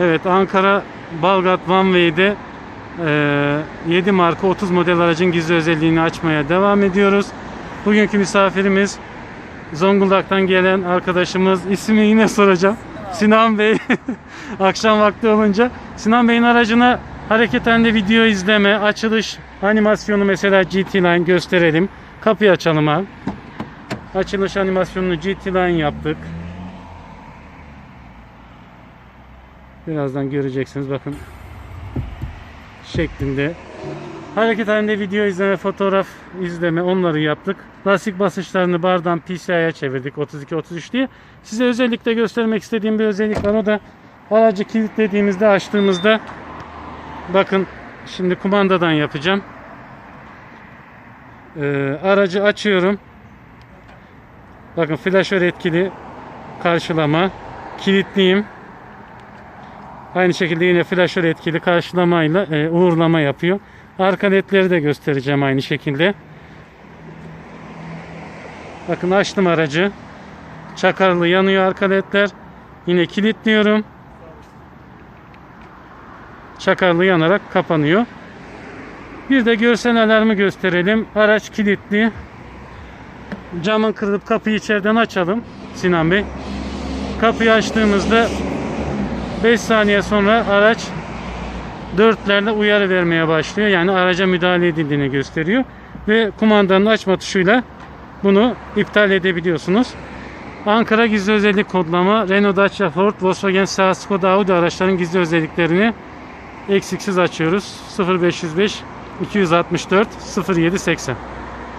Evet Ankara Balgat One Way'de e, 7 marka 30 model aracın gizli özelliğini açmaya devam ediyoruz. Bugünkü misafirimiz Zonguldak'tan gelen arkadaşımız ismi yine soracağım. Sinan Bey akşam vakti olunca Sinan Bey'in aracına hareket halinde video izleme, açılış animasyonu mesela GT Line gösterelim. Kapıyı açalım abi. Açılış animasyonunu GT Line yaptık. Birazdan göreceksiniz bakın şeklinde. Hareket halinde video izleme, fotoğraf izleme onları yaptık. Lastik basınçlarını bardan PCI'ye çevirdik 32-33 diye. Size özellikle göstermek istediğim bir özellik var. O da aracı kilitlediğimizde açtığımızda bakın şimdi kumandadan yapacağım. Ee, aracı açıyorum. Bakın flaşör etkili karşılama. Kilitliyim. Aynı şekilde yine flaşör etkili karşılamayla e, uğurlama yapıyor. Arka ledleri de göstereceğim aynı şekilde. Bakın açtım aracı. Çakarlı yanıyor arka ledler. Yine kilitliyorum. Çakarlı yanarak kapanıyor. Bir de görsel alarmı gösterelim. Araç kilitli. Camın kırılıp kapıyı içeriden açalım. Sinan Bey. Kapıyı açtığımızda 5 saniye sonra araç dörtlerle uyarı vermeye başlıyor. Yani araca müdahale edildiğini gösteriyor. Ve kumandanın açma tuşuyla bunu iptal edebiliyorsunuz. Ankara gizli özellik kodlama Renault Dacia Ford Volkswagen Seat Skoda Audi araçların gizli özelliklerini eksiksiz açıyoruz. 0505 264 0780